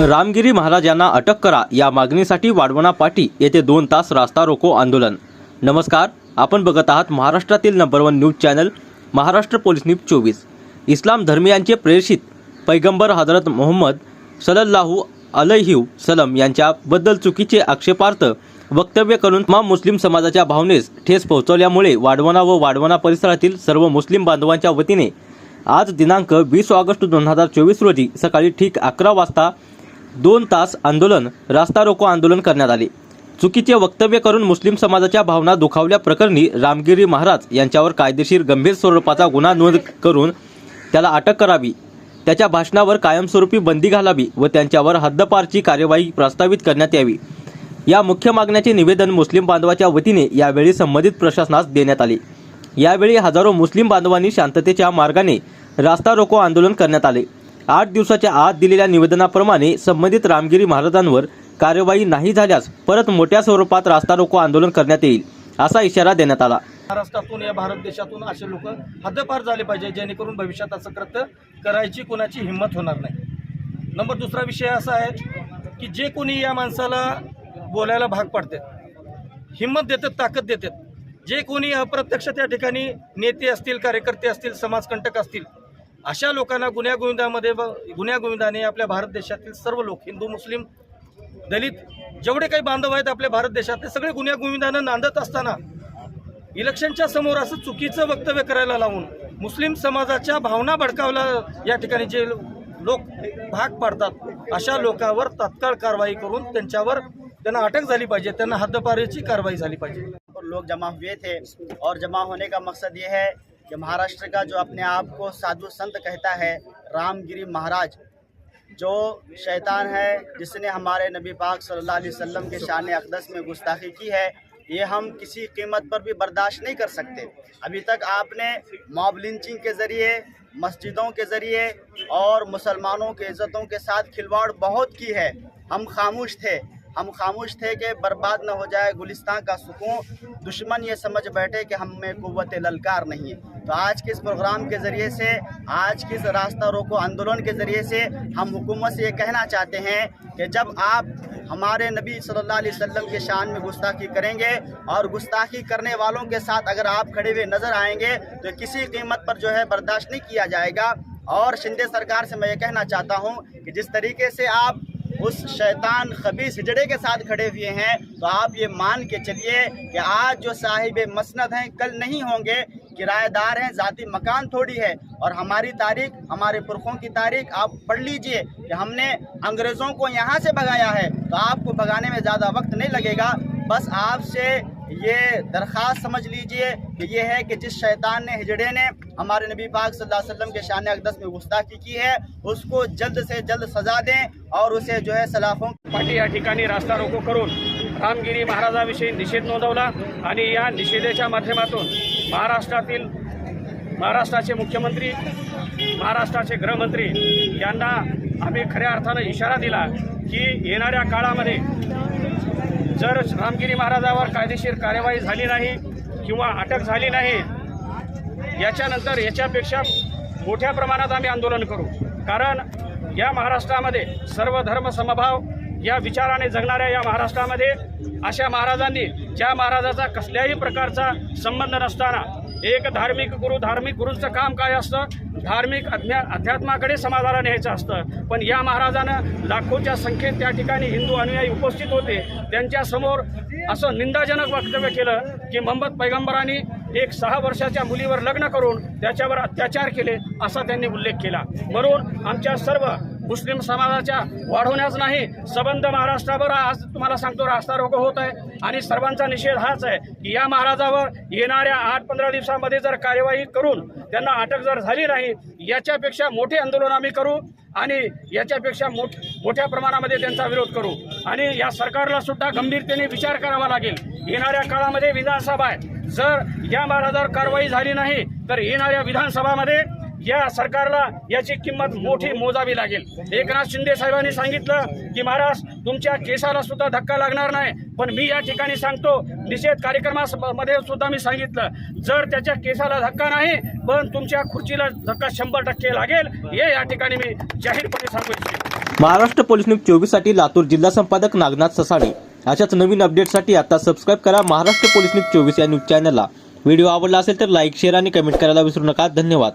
रामगिरी महाराज यांना अटक करा या मागणीसाठी वाढवणा पाटी येथे दोन तास रास्ता रोको आंदोलन. नमस्कार आपण बघत आहात महाराष्ट्रातील number one news channel Maharashtra police news चोवीस. इस्लाम धर्मियांचे प्रेषित पैगंबर हजरत मोहम्मद सलल्लाहू अलहिव सलम यांच्याबद्दल चुकीचे आक्षेपार्थ वक्तव्य करून तमाम मुस्लिम समाजाच्या भावनेस ठेस पोहोचवल्यामुळे वाढवणा व वाढवणा परिसरातील सर्व मुस्लिम बांधवांच्या वतीने आज दिनांक वीस ऑगस्ट दोन हजार चोवीस रोजी सकाळी ठीक अकरा वाजता दोन तास आंदोलन रास्ता रोको आंदोलन करण्यात आले. चुकीचे वक्तव्य करून मुस्लिम समाजाच्या भावना दुखावल्या प्रकरणी रामगिरी महाराज यांच्यावर कायदेशीर गंभीर स्वरूपाचा गुन्हा नोंद करून त्याला अटक करावी. त्याच्या भाषणावर कायमस्वरूपी बंदी घालावी व त्यांच्यावर हद्दपारची कार्यवाही प्रस्तावित करण्यात यावी. या मुख्य मागण्याचे निवेदन मुस्लिम बांधवाच्या वतीने यावेळी संबंधित प्रशासनास देण्यात आले. यावेळी हजारो मुस्लिम बांधवांनी शांततेच्या मार्गाने रास्ता रोको आंदोलन करण्यात आले. आठ दिवसाच्या आत दिलेल्या निवेदनाप्रमाणे संबंधित रामगिरी महाराजांवर कार्यवाही नाही झाल्यास परत मोठ्या स्वरूपात रास्ता रोको आंदोलन करण्यात येईल असा इशारा देण्यात आला. महाराष्ट्रातून या भारत देशातून असे लोक हद्दपार झाले पाहिजे जेणेकरून भविष्यात असं कृत्य करायची कोणाची हिंमत होणार नाही. नंबर दुसरा विषय असा आहे की जे कोणी या माणसाला बोलायला भाग पाडतात हिंमत देतात ताकद देतात जे कोणी अप्रत्यक्ष त्या ठिकाणी नेते असतील कार्यकर्ते असतील समाजकंटक असतील अशा लोकांना गुन्ह्यागोविंदामध्ये व आपल्या भारत देशातील सर्व लोक हिंदू मुस्लिम दलित जेवढे काही बांधव आहेत आपल्या भारत देशात ते सगळे गुन्ह्यागोविंदानं नांदत असताना इलेक्शनच्या समोर असं चुकीचं वक्तव्य करायला लावून मुस्लिम समाजाच्या भावना भडकावला या ठिकाणी जे लोक भाग पाडतात अशा लोकांवर तात्काळ कारवाई करून त्यांच्यावर त्यांना अटक झाली पाहिजे त्यांना हद्दपारीची कारवाई झाली पाहिजे. लोक लोग जमा हुए थे और जमा होने का मकसद ये है कि महाराष्ट्र का जो अपने आप को साधु संत कहता है रामगिरी महाराज जो शैतान है जिसने हमारे नबी पाक सल्लल्लाहु अलैहि वसल्लम के शान अकदस में गुस्ताखी की है ये हम किसी कीमत पर भी बर्दाश्त नहीं कर सकते अभी तक आपने मॉब लिंचिंग के ज़रिए मस्जिदों के ज़रिए और मुसलमानों के इज़्ज़तों के साथ खिलवाड़ बहुत की है हम खामोश थे हम खामोश थे कि बर्बाद न हो जाए गुलिस्तान का सुकून दुश्मन ये समझ बैठे कि हम में कुत ललकार नहीं है तो आज के इस प्रोग्राम के ज़रिए से आज के इस रास्ता रोको आंदोलन के ज़रिए से हम हुकूमत से ये कहना चाहते हैं कि जब आप हमारे नबी सल्लल्लाहु अलैहि वसल्लम के शान में गुस्ताखी करेंगे और गुस्ताखी करने वालों के साथ अगर आप खड़े हुए नज़र आएंगे तो किसी कीमत पर जो है बर्दाश्त नहीं किया जाएगा और शिंदे सरकार से मैं ये कहना चाहता हूँ कि जिस तरीके से आप उस शैतान खबीस हिजड़े के साथ खड़े हुए हैं तो आप ये मान के चलिए कि आज जो साहिब मसनद हैं कल नहीं होंगे किराएदार हैं ज़ाती मकान थोड़ी है और हमारी तारीख हमारे पुरखों की तारीख आप पढ़ लीजिए कि हमने अंग्रेज़ों को यहाँ से भगाया है तो आपको भगाने में ज़्यादा वक्त नहीं लगेगा बस आपसे ये दरख्वास्त समझ लीजिए कि ये है कि जिस शैतान ने हिजड़े ने हमारे नबी पाक सल्लल्लाहु अलैहि वसल्लम के शान अकदस में गुस्ताखी की है उसको जल्द से जल्द सज़ा दें और उसे जो है सलाखों पाठी या ठिकाणी रास्ता रोको करून रामगिरी महाराजाविषयी निषेध नोंदवला आणि या निषेधाच्या माध्यमातून महाराष्ट्रातील महाराष्ट्राचे मुख्यमंत्री महाराष्ट्राचे गृहमंत्री यांना आम्ही खऱ्या अर्थानं इशारा दिला की येणाऱ्या काळामध्ये जर रामगिरी महाराजावर कायदेशीर कार्यवाही झाली नाही किंवा अटक झाली नाही याच्यानंतर याच्यापेक्षा मोठ्या प्रमाणात आम्ही आंदोलन करू. कारण या महाराष्ट्रामध्ये सर्व धर्म समभाव या विचाराने जगणाऱ्या या महाराष्ट्रामध्ये अशा महाराजांनी ज्या महाराजाचा कसल्याही प्रकारचा संबंध नसताना एक धार्मिक गुरु धार्मिक गुरूंचं काम काय असतं? धार्मिक अध्या अध्यात्माकडे समाजाला न्यायचं असतं. पण या महाराजानं लाखोच्या संख्येत त्या ठिकाणी हिंदू अनुयायी उपस्थित होते. त्यांच्यासमोर असं निंदाजनक वक्तव्य केलं की मोहम्मद पैगंबरांनी एक सहा वर्षाच्या मुलीवर लग्न करून त्याच्यावर अत्याचार केले असा त्यांनी उल्लेख केला. म्हणून आमच्या सर्व मुस्लिम समाजाच्या वाढवण्याच नाही सबंध महाराष्ट्रावर आज तुम्हाला सांगतो रास्ता रोको होत आहे. आणि सर्वांचा निषेध हाच आहे की या महाराजावर येणाऱ्या आठ पंधरा दिवसामध्ये जर कार्यवाही करून त्यांना अटक जर झाली नाही याच्यापेक्षा मोठे आंदोलन आम्ही करू आणि याच्यापेक्षा मोठ मोठ्या प्रमाणामध्ये त्यांचा विरोध करू. आणि या सरकारला सुद्धा गंभीरतेने विचार करावा लागेल. येणाऱ्या काळामध्ये विधानसभा आहे. जर या महाराजावर कारवाई झाली नाही तर येणाऱ्या विधानसभामध्ये या सरकारला याची किंमत मोठी मोजावी लागेल. एकनाथ शिंदे साहेबांनी सांगितलं की महाराज तुमच्या केसाला सुद्धा धक्का लागणार नाही पण मी या ठिकाणी सांगतो निषेध कार्यक्रमामध्ये सुद्धा मी सांगितलं जर त्याच्या केसाला धक्का नाही पण तुमच्या खुर्चीला धक्का शंभर टक्के लागेल हे या ठिकाणी मी जाहीरपणे सांगू इच्छितो. महाराष्ट्र पोलीस न्यूज चोवीससाठी लातूर जिल्हा संपादक नागनाथ ससाणे अशाच नवीन अपडेटसाठी आता सबस्क्राईब करा महाराष्ट्र पोलीस न्यूज चोवीस या न्यूज चॅनलला. व्हिडिओ आवडला असेल तर लाईक शेअर आणि कमेंट करायला विसरू नका. धन्यवाद.